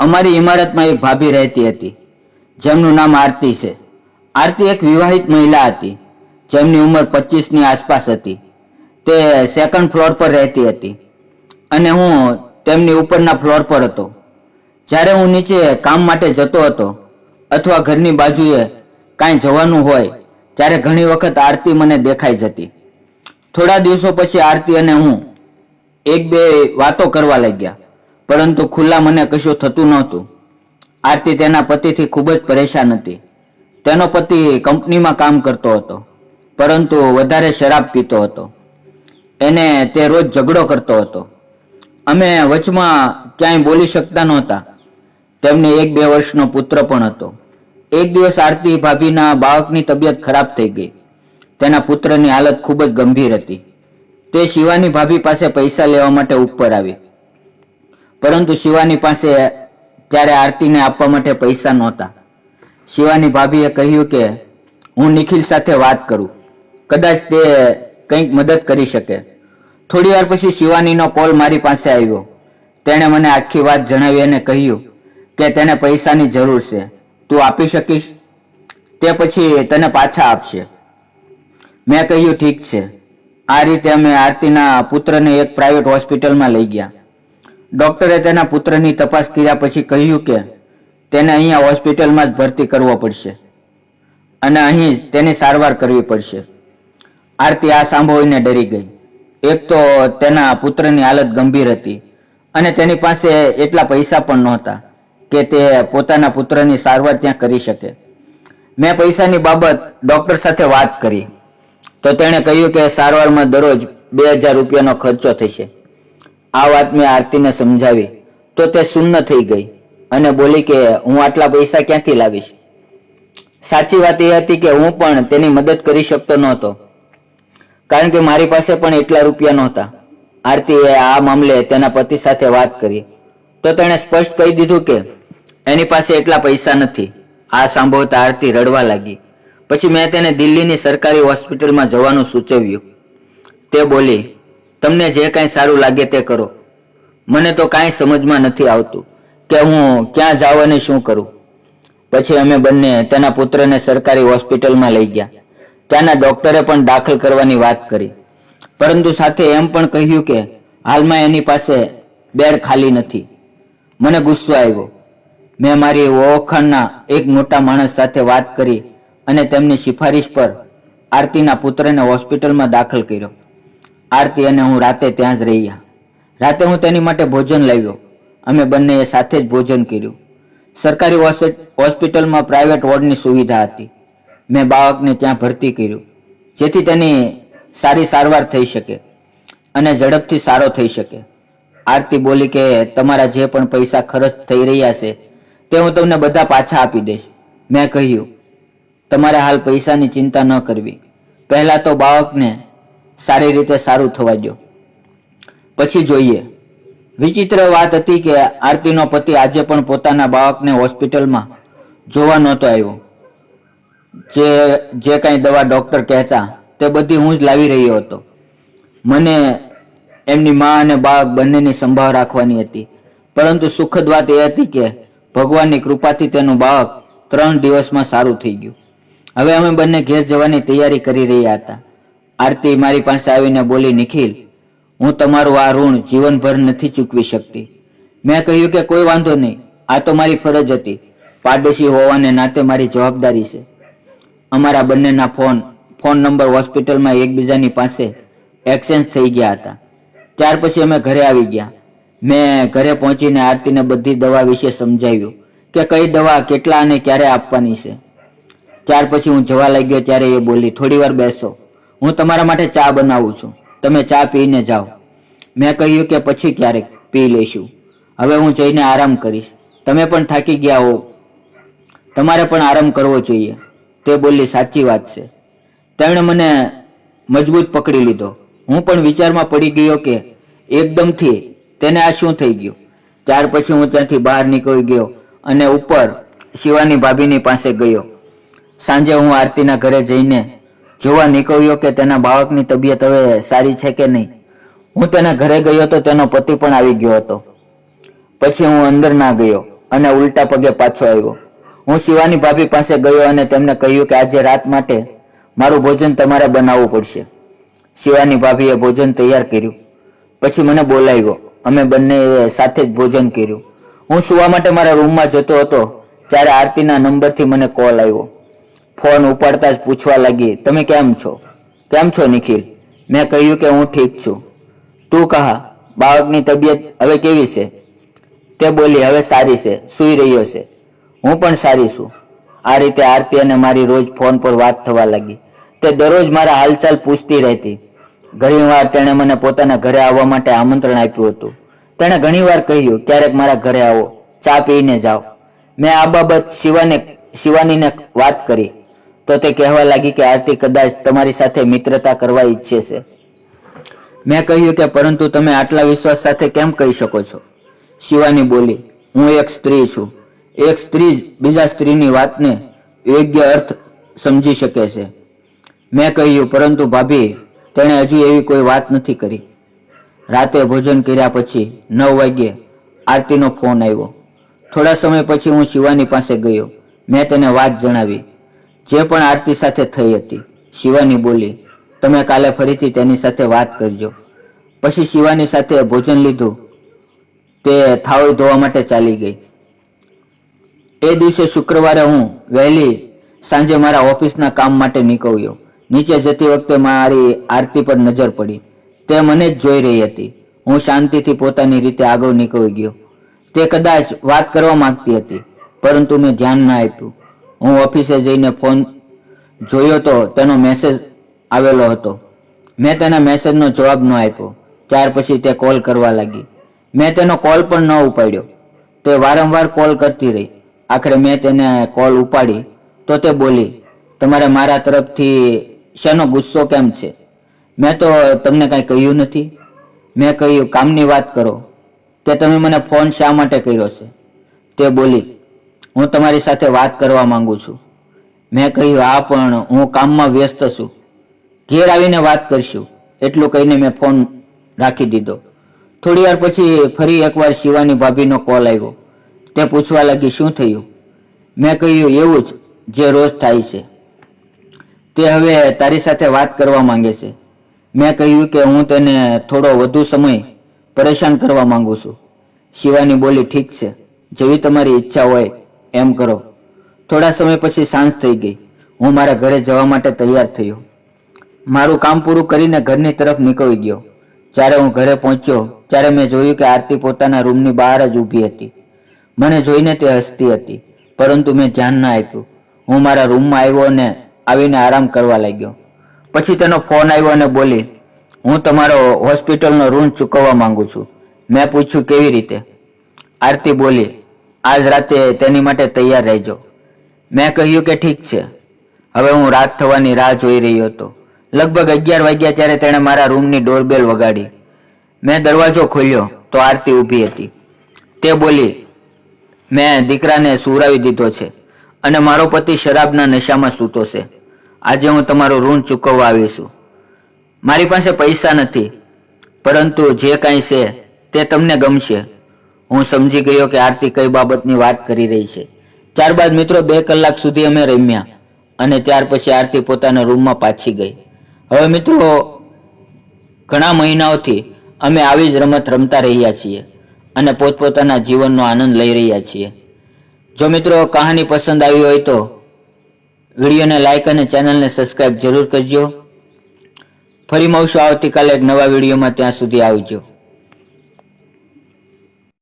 અમારી ઇમારતમાં એક ભાભી રહેતી હતી. જેમનું નામ આરતી છે. આરતી એક વિવાહિત મહિલા હતી. જેમની ઉંમર પચીસની આસપાસ હતી. તે સેકન્ડ ફ્લોર પર રહેતી હતી. અને હું તેમની ઉપરના ફ્લોર પર હતો. જ્યારે હું નીચે કામ માટે જતો હતો અથવા ઘરની બાજુએ કાંઈ જવાનું હોય, ત્યારે ઘણી વખત આરતી મને દેખાઈ જતી. થોડા દિવસો પછી આરતી અને હું એક બે વાતો કરવા લાગ્યા. પરંતુ ખુલ્લા મને કશું થતું નહોતું. આરતી તેના પતિથી ખૂબ જ પરેશાન હતી. તેનો પતિ કંપનીમાં કામ કરતો હતો, પરંતુ વધારે શરાબ પીતો હતો. એને તે રોજ ઝઘડો કરતો હતો. અમે વચમાં ક્યાંય બોલી શકતા નહોતા. તેમને એક બે વર્ષનો પુત્ર પણ હતો. એક દિવસ આરતી ભાભીના બાળકની તબિયત ખરાબ થઈ ગઈ. તેના પુત્રની હાલત ખૂબ જ ગંભીર હતી. તે શિવાની ભાભી પાસે પૈસા લેવા માટે ઉપર આવી. પરંતુ શિવાની પાસે ત્યારે આરતીને આપવા માટે પૈસા નહોતા. શિવાની ભાભીએ કહ્યું કે, હું નિખિલ સાથે વાત કરું. કદાચ તે કંઈક મદદ કરી શકે. થોડી વાર પછી શિવાનીનો કોલ મારી પાસે આવ્યો. તેણે મને આખી વાત જણાવી અને કહ્યું કે, તેને પૈસાની જરૂર છે. તું આપી શકીશ? તે પછી તને પાછા આપશે. મેં કહ્યું, ઠીક છે. આ રીતે અમે આરતીના પુત્રને એક પ્રાઇવેટ હોસ્પિટલમાં લઈ ગયા. ડોક્ટરે તેના પુત્રની તપાસ કર્યા પછી કહ્યું કે તેને અહીંયા હોસ્પિટલમાં જ ભરતી કરવો પડશે અને અહીં તેની સારવાર કરવી પડશે. આરતી આ સાંભળીને ડરી ગઈ. એક તો તેના પુત્રની હાલત ગંભીર હતી અને તેની પાસે એટલા પૈસા પણ નહોતા કે તે પોતાના પુત્રની સારવાર ત્યાં કરી શકે. મેં પૈસાની બાબત ડોક્ટર સાથે વાત કરી તો તેણે કહ્યું કે સારવારમાં દરરોજ બે હજાર રૂપિયાનો ખર્ચો થશે. આ વાત મેં આરતીને સમજાવી, તો તે શૂન્ય થઈ ગઈ અને બોલી કે, હું આટલા પૈસા ક્યાંથી લાવીશ? સાચી વાત એ હતી કે હું પણ તેની મદદ કરી શકતો નહોતો, કારણ કે મારી પાસે પણ એટલા રૂપિયા નહોતા. આરતીએ આ મામલે તેના પતિ સાથે વાત કરી, તો તેણે સ્પષ્ટ કહી દીધું કે, એની પાસે એટલા પૈસા નથી. આ સાંભળતા આરતી રડવા લાગી. પછી મેં તેને દિલ્હીની સરકારી હોસ્પિટલમાં જવાનું સૂચવ્યું. તે બોલી તમને જે કાંઈ સારું લાગે તે કરો. મને તો કાંઈ સમજમાં નથી આવતું કે હું ક્યાં જાઉં અને શું કરું. પછી અમે બંને તેના પુત્રને સરકારી હોસ્પિટલમાં લઈ ગયા. ત્યાંના ડોક્ટરે પણ દાખલ કરવાની વાત કરી. પરંતુ સાથે એમ પણ કહ્યું કે હાલમાં એની પાસે બેડ ખાલી નથી. મને ગુસ્સો આવ્યો. મેં મારી ઓળખાણના એક મોટા માણસ સાથે વાત કરી અને તેમની સિફારિશ પર આરતીના પુત્રને હોસ્પિટલમાં દાખલ કર્યો. આરતી અને હું રાતે ત્યાં જ રહ્યા. રાતે હું તેની માટે ભોજન લાવ્યો. અમે બંનેએ સાથે જ ભોજન કર્યું. સરકારી હોસ્પિટલમાં પ્રાઇવેટ વોર્ડની સુવિધા હતી. મેં બાળકને ત્યાં ભરતી કર્યું, જેથી તેની સારી સારવાર થઈ શકે અને ઝડપથી સારો થઈ શકે. આરતી બોલી કે, તમારા જે પણ પૈસા ખર્ચ થઈ રહ્યા છે, તે હું તમને બધા પાછા આપી દઈશ. મેં કહ્યું, તમારે હાલ પૈસાની ચિંતા ન કરવી. પહેલાં તો બાળકને સારી રીતે સારું થવા દો પછી જોઈએ. વિચિત્ર વાત હતી કે આરતીનો પતિ આજે પણ પોતાના બાળકને હોસ્પિટલમાં જોવા નહોતો આવ્યો. જે જે કાંઈ દવા ડૉક્ટર કહેતા, તે બધી હું જ લાવી રહ્યો હતો. મને એમની મા અને બાળક બંનેની સંભાળ રાખવાની હતી. પરંતુ સુખદ વાત એ હતી કે ભગવાનની કૃપાથી તેનું બાળક ત્રણ દિવસમાં સારું થઈ ગયું. હવે અમે બંને ઘેર જવાની તૈયારી કરી રહ્યા હતા. આરતી મારી પાસે આવીને બોલી, નિખિલ, હું તમારું આ ઋણ જીવનભર નથી ચૂકવી શકતી. મેં કહ્યું કે કોઈ વાંધો નહીં. આ તો મારી ફરજ હતી. પાડોશી હોવાને નાતે મારી જવાબદારી છે. અમારા બંનેના ફોન ફોન નંબર હોસ્પિટલમાં એકબીજાની પાસે એક્સચેન્જ થઈ ગયા હતા. ત્યાર પછી અમે ઘરે આવી ગયા. મેં ઘરે પહોંચીને આરતીને બધી દવા વિશે સમજાવ્યું કે કઈ દવા કેટલા અને ક્યારે આપવાની છે. ત્યાર પછી હું જવા લાગ્યો ત્યારે એ બોલી થોડી વાર બેસો. હું તમારા માટે ચા બનાવું છું. તમે ચા પીને જાઓ. મેં કહ્યું કે પછી ક્યારેક પી લઈશું. હવે હું જઈને આરામ કરીશ. તમે પણ થાકી ગયા હો. તમારે પણ આરામ કરવો જોઈએ. તે બોલી સાચી વાત છે. તેમણે મને મજબૂત પકડી લીધો. હું પણ વિચારમાં પડી ગયો કે એકદમથી તેને આ શું થઈ ગયું? ત્યાર પછી હું ત્યાંથી બહાર નીકળી ગયો અને ઉપર શિવાની ભાભીની પાસે ગયો. સાંજે હું આરતીના ઘરે જઈને જોવા નીકળ્યો કે તેના બાળકની તબિયત હવે સારી છે કે નહીં? હું તેના ઘરે ગયો તો તેનો પતિ પણ આવી ગયો હતો. પછી હું અંદર ના ગયો અને ઉલટા પગે પાછો આવ્યો. હું શિવાની ભાભી પાસે ગયો અને તેમને કહ્યું કે આજે રાત માટે મારું ભોજન તમારે બનાવવું પડશે. શિવાની ભાભીએ ભોજન તૈયાર કર્યું. પછી મને બોલાવ્યો. અમે બંને સાથે જ ભોજન કર્યું. હું સુવા માટે મારા રૂમમાં જતો હતો, ત્યારે આરતીના નંબરથી મને કોલ આવ્યો. ફોન ઉપાડતા જ પૂછવા લાગી, તમે કેમ છો? કેમ છો, નિખિલ? મેં કહ્યું કે હું ઠીક છું. તું કહા, બાળકની તબિયત હવે કેવી છે? તે બોલી, હવે સારી છે, સૂઈ રહ્યો છે. હું પણ સારી છું. આ રીતે આરતી અને મારી રોજ ફોન પર વાત થવા લાગી. તે દરરોજ મારા હાલચાલ પૂછતી રહેતી. ઘણીવાર તેણે મને પોતાના ઘરે આવવા માટે આમંત્રણ આપ્યું હતું. તેણે ઘણીવાર કહ્યું, ક્યારેક મારા ઘરે આવો, ચા પીને જાઓ. મેં આ બાબત શિવાને, શિવાનીને વાત કરી. તો તે કહેવા લાગી કે આરતી કદાચ તમારી સાથે મિત્રતા કરવા ઈચ્છે છે. મેં કહ્યું કે પરંતુ તમે આટલા વિશ્વાસ સાથે કેમ કહી શકો છો? શિવાની બોલી, હું એક સ્ત્રી છું. એક સ્ત્રી જ બીજા સ્ત્રીની વાતને યોગ્ય અર્થ સમજી શકે છે. મેં કહ્યું, પરંતુ ભાભી, તેણે હજુ એવી કોઈ વાત નથી કરી. રાતે ભોજન કર્યા પછી નવ વાગ્યે આરતીનો ફોન આવ્યો. થોડા સમય પછી હું શિવાની પાસે ગયો. મેં તેને વાત જણાવી. જે પણ આરતી સાથે થઈ હતી, શિવાની બોલી, તમે કાલે ફરીથી તેની સાથે વાત કરજો. પછી શિવાની સાથે ભોજન લીધું. તે થાળી ધોવા માટે ચાલી ગઈ. એ દિવસે શુક્રવારે હું વહેલી સાંજે મારા ઓફિસના કામ માટે નીકળ્યો. નીચે જતી વખતે મારી આરતી પર નજર પડી. તે મને જ જોઈ રહી હતી. હું શાંતિથી પોતાની રીતે આગળ નીકળી ગયો. તે કદાચ વાત કરવા માંગતી હતી, પરંતુ મેં ધ્યાન ના આપ્યું. હું ઓફિસે જઈને ફોન જોયો તો તેનો મેસેજ આવેલો હતો. મેં તેના મેસેજનો જવાબ ન આપ્યો. ત્યાર પછી તે કોલ કરવા લાગી. મેં તેનો કોલ પણ ન ઉપાડ્યો. તે વારંવાર કોલ કરતી રહી. આખરે મેં તેને કોલ ઉપાડી તો તે બોલી, તમારે મારા તરફથી શેનો ગુસ્સો કેમ છે? મેં તો તમને કાંઈ કહ્યું નથી. મેં કહ્યું, કામની વાત કરો. તે તમે મને ફોન શા માટે કર્યો છે? તે બોલી હું તમારી સાથે વાત કરવા માંગુ છું. મેં કહ્યું, હા, પણ હું કામમાં વ્યસ્ત છું. ઘેર આવીને વાત કરશું. એટલું કહીને મેં ફોન રાખી દીધો. થોડી વાર પછી ફરી એકવાર શિવાની ભાભીનો કોલ આવ્યો. તે પૂછવા લાગી, શું થયું? મેં કહ્યું, એવું જ, જે રોજ થાય છે. તે હવે તારી સાથે વાત કરવા માંગે છે. મેં કહ્યું કે હું તેને થોડો વધુ સમય પરેશાન કરવા માંગુ છું. શિવાની બોલી, ઠીક છે. જેવી તમારી ઈચ્છા હોય એમ કરો. થોડા સમય પછી સાંજ થઈ ગઈ. હું મારા ઘરે જવા માટે તૈયાર થયો. મારું કામ પૂરું કરીને ઘરની તરફ નીકળી ગયો. જ્યારે હું ઘરે પહોંચ્યો, ત્યારે મેં જોયું કે આરતી પોતાના રૂમની બહાર જ ઊભી હતી. મને જોઈને તે હસતી હતી, પરંતુ મેં ધ્યાન ના આપ્યું. હું મારા રૂમમાં આવ્યો અને આવીને આરામ કરવા લાગ્યો. પછી તેનો ફોન આવ્યો અને બોલી, હું તમારો હોસ્પિટલનો ઋણ ચૂકવવા માંગુ છું. મેં પૂછ્યું, કેવી રીતે? આરતી બોલી આજ રાતે તેની માટે તૈયાર રહેજો. મેં કહ્યું કે ઠીક છે. હવે હું રાત થવાની રાહ જોઈ રહ્યો હતો. લગભગ અગિયાર વાગ્યા ત્યારે તેણે મારા રૂમની ડોરબેલ વગાડી. મેં દરવાજો ખોલ્યો તો આરતી ઊભી હતી. તે બોલી, મેં દીકરાને સુવરાવી દીધો છે અને મારો પતિ શરાબના નશામાં સૂતો છે. આજે હું તમારું ઋણ ચૂકવવા આવીશું મારી પાસે પૈસા નથી, પરંતુ જે કાંઈ છે તે તમને ગમશે. હું સમજી ગયો કે આરતી કઈ બાબતની વાત કરી રહી છે. ત્યારબાદ મિત્રો બે કલાક સુધી અમે રમ્યા અને ત્યાર પછી આરતી પોતાના રૂમમાં પાછી ગઈ. હવે મિત્રો, ઘણા મહિનાઓથી અમે આવી જ રમત રમતા રહ્યા છીએ અને પોતપોતાના જીવનનો આનંદ લઈ રહ્યા છીએ. જો મિત્રો કહાની પસંદ આવી હોય તો વિડીયોને લાઈક અને ચેનલને સબસ્ક્રાઈબ જરૂર કરજો. ફરી મળશું આવતીકાલે એક નવા વિડીયોમાં. ત્યાં સુધી આવજો.